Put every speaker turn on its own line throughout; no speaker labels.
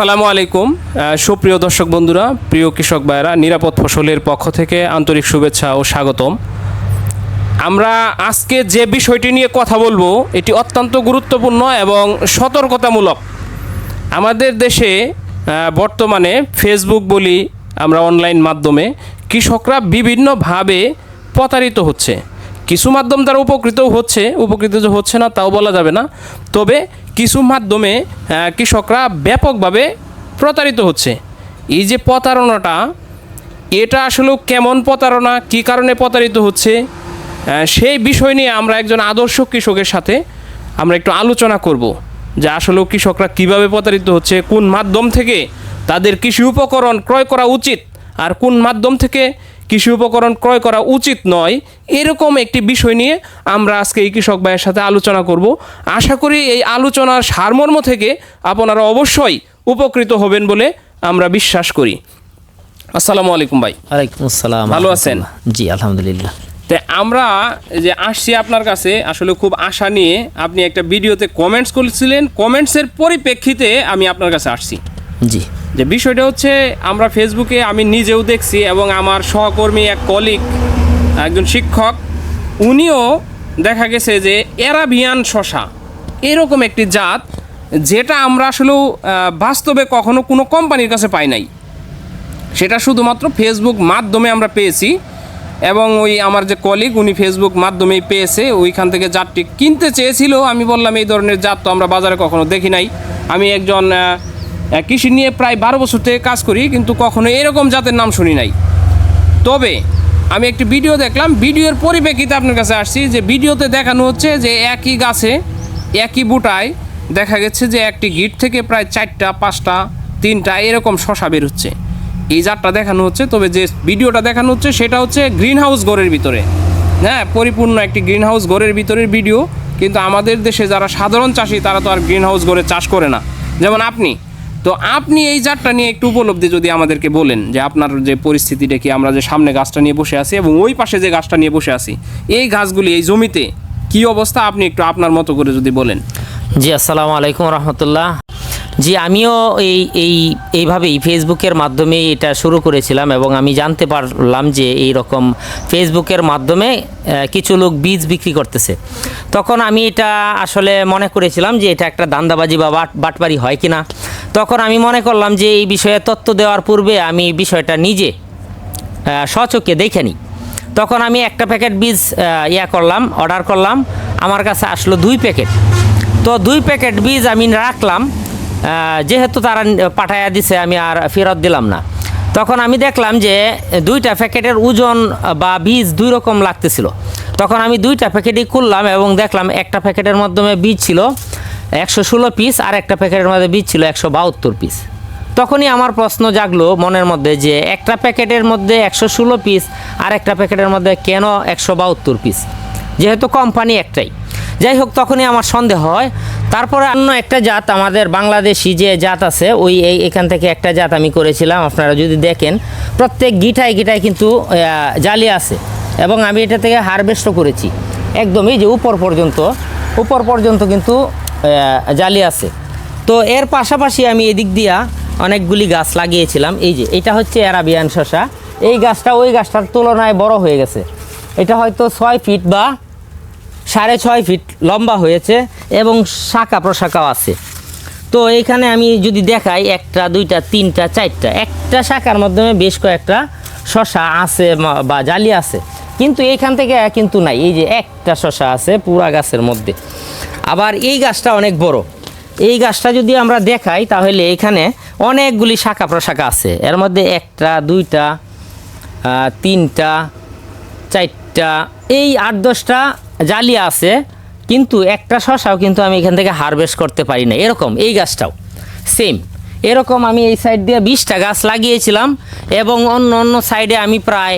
আসসালামু আলাইকুম। সুপ্রিয় দর্শক বন্ধুরা, প্রিয় কৃষক ভাইরা নিরাপদ ফসলের পক্ষ থেকে আন্তরিক শুভেচ্ছা ও স্বাগতম। আমরা আজকে যে বিষয়টি নিয়ে কথা বলব, এটি অত্যন্ত গুরুত্বপূর্ণ এবং সতর্কতামূলক। আমাদের দেশে বর্তমানে ফেসবুক বলি আমরা অনলাইন মাধ্যমে কৃষকরা বিভিন্নভাবে প্রতারিত হচ্ছে। কিছু মাধ্যম দ্বারা উপকৃত হচ্ছে উপকৃত হচ্ছে না তাও বলা যাবে না। তবে কিছু মাধ্যমে কৃষকরা ব্যাপকভাবে প্রতারিত হচ্ছে। এই যে প্রতারণাটা, এটা আসলে কেমন প্রতারণা, কী কারণে প্রতারিত হচ্ছে সেই বিষয় নিয়ে আমরা একজন আদর্শ কৃষকের সাথে আমরা একটু আলোচনা করব যে আসলে কৃষকরা কীভাবে প্রতারিত হচ্ছে, কোন মাধ্যম থেকে তাদের কৃষি উপকরণ ক্রয় করা উচিত, আর কোন মাধ্যম থেকে কৃষি উপকরণ ক্রয় করা উচিত নয় এরকম একটি বিষয় নিয়ে আমরা আজকে এই কৃষক ভাইয়ের সাথে আলোচনা করব। আশা করি এই আলোচনার সারমর্ম থেকে আপনারা অবশ্যই উপকৃত হবেন বলে আমরা বিশ্বাস করি। আসসালামু আলাইকুম ভাই।
ওয়ালাইকুম আসসালাম
ভালো আছেন?
জি আলহামদুলিল্লাহ।
তো আমরা যে আসছি আপনার কাছে আসলে খুব আশা নিয়ে আপনি একটা ভিডিওতে কমেন্টস করেছিলেন। কমেন্টসের পরিপ্রেক্ষিতে আমি আপনার কাছে আসছি।
জি।
যে বিষয়টা হচ্ছে, আমরা ফেসবুকে আমি নিজেও দেখছি এবং আমার সহকর্মী এক কলিগ একজন শিক্ষক, উনিও দেখা গেছে যে এরাবিয়ান শশা। এরকম একটি জাত যেটা আমরা আসলেও বাস্তবে কখনো কোনো কোম্পানির কাছে পাই নাই। সেটা শুধুমাত্র ফেসবুক মাধ্যমে আমরা পেয়েছি এবং ওই আমার যে কলিগ উনি ফেসবুক মাধ্যমেই পেয়েছে। ওইখান থেকে জাতটি কিনতে চেয়েছিল। আমি বললাম, এই ধরনের জাত তো আমরা বাজারে কখনো দেখি নাই। আমি একজন কৃষি নিয়ে প্রায় বারো বছর থেকে কাজ করি, কিন্তু কখনো এরকম জাতের নাম শুনি নাই। তবে আমি একটি ভিডিও দেখলাম, ভিডিওর পরিপ্রেক্ষিতে আপনার কাছে আসছি যে ভিডিওতে দেখানো হচ্ছে যে একই গাছে একই বুটায় দেখা গেছে যে একটি গিট থেকে প্রায় চারটা, পাঁচটা, তিনটা এরকম শশা বের হচ্ছে। এই জাতটা দেখানো হচ্ছে, তবে যে ভিডিওটা দেখানো হচ্ছে সেটা হচ্ছে গ্রিন হাউস ঘরের ভিতরে। হ্যাঁ পরিপূর্ণ একটি গ্রিন হাউস ঘরের ভিতরের ভিডিও, কিন্তু আমাদের দেশে যারা সাধারণ চাষি, তারা তো আর গ্রিন হাউস ঘরে চাষ করে না। যেমন আপনি তো আপনি এই জাতটা নিয়ে একটু উপলব্ধি যদি আমাদেরকে বলেন যে আপনার যে পরিস্থিতিটা কি, আমরা যে সামনে গাছটা নিয়ে বসে আছি এবং ওই পাশে যে গাছটা নিয়ে বসে আছি, এই গাছগুলি, এই জমিতে কি অবস্থা? আপনি একটু আপনার মতো করে যদি বলেন।
জি, আসসালামু আলাইকুম রহমতুল্লাহ। জি আমিও এই এই, এইভাবেই ফেসবুকের মাধ্যমে এটা শুরু করেছিলাম এবং আমি জানতে পারলাম যে এই রকম ফেসবুকের মাধ্যমে কিছু লোক বীজ বিক্রি করতেছে। তখন আমি এটা আসলে মনে করেছিলাম যে এটা একটা দান্দাবাজি বা বাট বাটবারি হয় কিনা। তখন আমি মনে করলাম যে এই বিষয়ে তথ্য দেওয়ার পূর্বে আমি বিষয়টা নিজে স্বচক্ষে দেখে নিই। তখন আমি একটা প্যাকেট বীজ ইয়া করলাম, অর্ডার করলাম। আমার কাছে আসলো দুই প্যাকেট। তো দুই প্যাকেট বীজ আমি রাখলাম। যেহেতু তারা পাঠাইয়া দিছে, আমি আর ফেরত দিলাম না। তখন আমি দেখলাম যে দুইটা প্যাকেটের ওজন বা বীজ দুই রকম লাগতেছিল। তখন আমি দুইটা প্যাকেটই খুললাম এবং দেখলাম একটা প্যাকেটের মাধ্যমে বীজ ছিল একশো ষোলো পিস আর একটা প্যাকেটের মধ্যে বীজ ছিল একশো বাহাত্তর পিস। তখনই আমার প্রশ্ন জাগলো মনের মধ্যে যে একটা প্যাকেটের মধ্যে একশো ষোলো পিস আর একটা প্যাকেটের মধ্যে কেন একশো বাহাত্তর পিস? যেহেতু কোম্পানি একটাই। যাই হোক, তখনই আমার সন্দেহ হয় তারপরে অন্য একটা জাত আমাদের বাংলাদেশি যে জাত আছে, ওই এই এখান থেকে একটা জাত আমি করেছিলাম, আপনারা যদি দেখেন, প্রত্যেক গিটায় গিটায় কিন্তু জালি আছে এবং আমি এটা থেকে হারভেস্টও করেছি। একদমই যে উপর পর্যন্ত উপর পর্যন্ত কিন্তু জালি আছে। তো এর পাশাপাশি আমি এদিক দিয়া অনেকগুলি গাছ লাগিয়েছিলাম। এই যে, এটা হচ্ছে অ্যারাবিয়ান শশা এই গাছটা ওই গাছটার তুলনায় বড় হয়ে গেছে। এটা হয়তো ছয় ফিট বা সাড়ে ছয় ফিট লম্বা হয়েছে এবং শাখা প্রশাখাও আছে। তো এইখানে আমি যদি দেখাই একটা, দুইটা, তিনটা, চারটা, একটা শাখার মাধ্যমে বেশ কয়েকটা শশা আছে বা জালি আছে। কিন্তু এইখান থেকে কিন্তু নাই, এই যে একটা শশা আছে পুরা গাছের মধ্যে। আবার এই গাছটা অনেক বড়। এই গাছটা যদি আমরা দেখাই তাহলে এখানে অনেকগুলি শাখা প্রশাখা আছে। এর মধ্যে একটা, দুইটা তিনটা, চারটা, এই আট দশটা জালি আছে, কিন্তু একটা শশাও কিন্তু আমি এখান থেকে হারভেস্ট করতে পারি না এরকম, এই গাছটাও সেম এরকম আমি এই সাইড দিয়ে বিশটা গাছ লাগিয়েছিলাম এবং অন্য অন্য সাইডে আমি প্রায়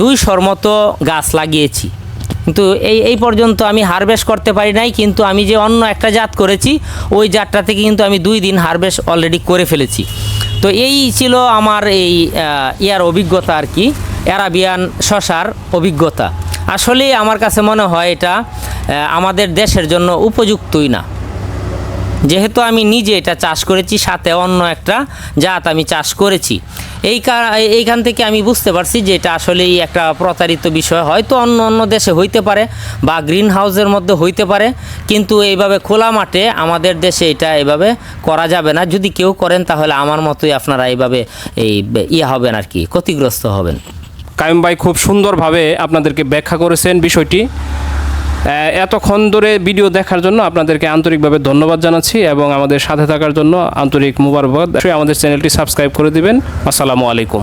দুইশোর মতো গাছ লাগিয়েছি। কিন্তু এই এই পর্যন্ত আমি হারভেস্ট করতে পারি নাই, কিন্তু আমি যে অন্য একটা জাত করেছি, ওই জাতটা থেকে কিন্তু আমি দুই দিন হারভেস্ট অলরেডি করে ফেলেছি। তো এই ছিল আমার এই ইয়ার অভিজ্ঞতা আর কি অ্যারাবিয়ান শশার অভিজ্ঞতা। আসলে আমার কাছে মনে হয় এটা আমাদের দেশের জন্য উপযুক্তই না। যেহেতু আমি নিজে এটা চাষ করেছি, সাথে অন্য একটা জাত আমি চাষ করেছি। এই এইখান থেকে আমি বুঝতে পারছি যে এটা আসলেই একটা প্রতারিত বিষয়। হয়তো অন্য অন্য দেশে হইতে পারে বা গ্রিন হাউসের মধ্যে হইতে পারে, কিন্তু এইভাবে খোলা মাঠে আমাদের দেশে এটা এইভাবে করা যাবে না। যদি কেউ করেন, তাহলে আমার মতোই আপনারা এইভাবে এই ইয়ে হবেন আর কি, ক্ষতিগ্রস্ত হবেন।
কায়ুম ভাই খুব সুন্দরভাবে আপনাদেরকে ব্যাখ্যা করেছেন বিষয়টি। এতক্ষণ ধরে ভিডিও দেখার জন্য আপনাদেরকে আন্তরিকভাবে ধন্যবাদ জানাচ্ছি এবং আমাদের সাথে থাকার জন্য আন্তরিক মুবারকবাদ। আমাদের চ্যানেলটি সাবস্ক্রাইব করে দিবেন। আসসালামু আলাইকুম।